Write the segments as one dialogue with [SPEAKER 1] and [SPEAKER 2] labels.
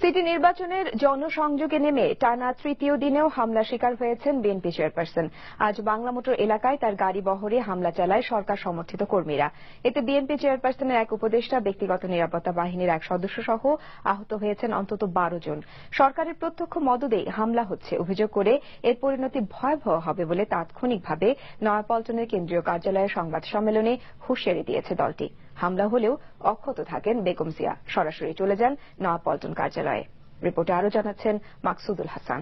[SPEAKER 1] City নির্বাচনের জনসংযোগে নেমে টানা তৃতীয় দিনেও হামলা শিকার হয়েছেন বিএনপি চেয়ারপারসন। আজ বাংলা মোটর এলাকায় তার গাড়ি বহরে হামলা চালায় সরকার সমর্থিত কর্মীরা। এতে বিএনপি চেয়ারপারসনের এক উপদেষ্টা, ব্যক্তিগত নিরাপত্তা বাহিনীর এক সদস্য সহ আহত হয়েছেন অন্তত বারো জন। সরকারের প্রত্যক্ষ মদদেই হামলা হচ্ছে। অভিযোগ করে এর পরিণতি ভয়াবহ হবে বলে তাৎক্ষণিকভাবে নয়াপল্টনের কেন্দ্রীয় কার্যালয়ে সংবাদ সম্মেলনে হুঁশিয়ারি দিয়েছে দলটি। হামলা হলেও অক্ষত থাকেন বেগম জিয়া। সরাসরি চলে যান নয়াপল্টন কার্যালয়ে। রিপোর্টে আরও জানাচ্ছেন মাকসুদুল হাসান।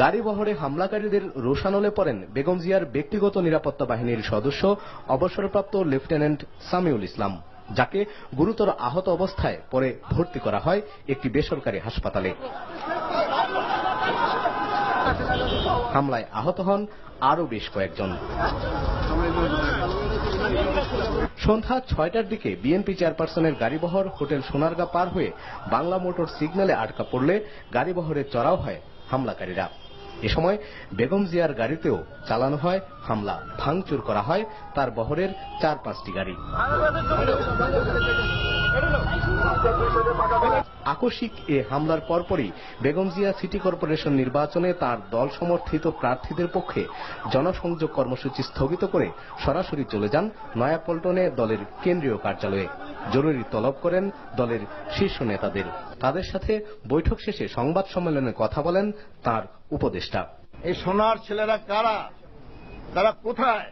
[SPEAKER 2] গাড়ি বহরে হামলাকারীদের রোশানলে পড়েন বেগম জিয়ার ব্যক্তিগত নিরাপত্তা বাহিনীর সদস্য, অবসরপ্রাপ্ত লেফটেন্যান্ট সামিউল ইসলাম, যাকে গুরুতর আহত অবস্থায় পরে ভর্তি করা হয় একটি বেসরকারি হাসপাতালে। হামলায় আহত হন আরও বেশ কয়েকজন। সন্ধ্যা ছয়টার দিকে বিএনপি চেয়ারপারসনের গাড়িবহর হোটেল সোনারগা পার হয়ে বাংলা মোটর সিগন্যালে আটকা পড়লে গাড়িবহরে চড়াও হয় হামলাকারীরা। এ সময় বেগম জিয়ার গাড়িতেও চালানো হয় হামলা। ভাঙচুর করা হয় তার বহরের চার পাঁচটি গাড়ি। আকস্মিক এ হামলার পরপরই বেগম জিয়া সিটি কর্পোরেশন নির্বাচনে তার দল সমর্থিত প্রার্থীদের পক্ষে জনসংযোগ কর্মসূচি স্থগিত করে সরাসরি চলে যান নয়াপল্টনে দলের কেন্দ্রীয় কার্যালয়ে। জরুরি তলব করেন দলের শীর্ষ নেতাদের। তাদের সাথে বৈঠক শেষে সংবাদ সম্মেলনে কথা বলেন তার উপদেষ্টা।
[SPEAKER 3] এই সোনার ছেলেরা কারা? তারা কোথায়?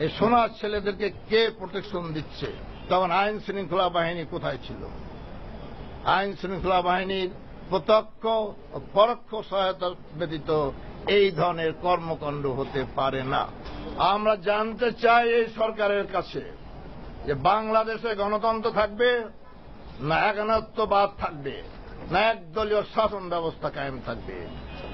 [SPEAKER 3] এই সোনার ছেলেদেরকে কে প্রোটেকশন দিচ্ছে? তখন আইন শৃঙ্খলা বাহিনী কোথায় ছিল? আইন শৃঙ্খলা বাহিনীর প্রত্যক্ষ পরোক্ষ সহায়তা ব্যতীত এই ধরনের কর্মকাণ্ড হতে পারে না। আমরা জানতে চাই এই সরকারের কাছে যে বাংলাদেশে গণতন্ত্র থাকবে না একানত্ববাদ থাকবে, না একদলীয় শাসন ব্যবস্থা কায়েম থাকবে।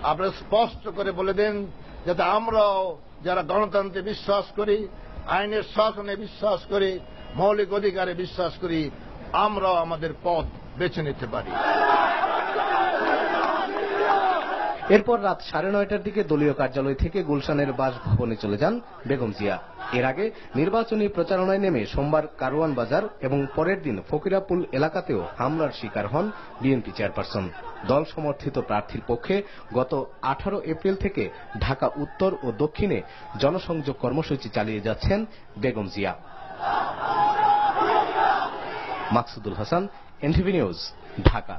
[SPEAKER 3] আপনি স্পষ্ট করে বলে দেন, যাতে আমরাও যারা গণতন্ত্রে বিশ্বাস করি, আইনের শাসনে বিশ্বাস করি, মৌলিক অধিকারে বিশ্বাস করি, আমরাও আমাদের পথ বেছে নিতে পারি।
[SPEAKER 2] এরপর রাত সাড়ে নয়টার দিকে দলীয় কার্যালয় থেকে গুলশানের বাসভবনে চলে যান বেগম জিয়া। এর আগে নির্বাচনী প্রচারণায় নেমে সোমবার কারওয়ান বাজার এবং পরের দিন ফকিরাপুল এলাকাতেও হামলার শিকার হন বিএনপি চেয়ারপারসন। দল সমর্থিত প্রার্থীর পক্ষে গত আঠারো এপ্রিল থেকে ঢাকা উত্তর ও দক্ষিণে জনসংযোগ কর্মসূচি চালিয়ে যাচ্ছেন Begum Zia. Maksudul Hasan, NTV news, Dhaka.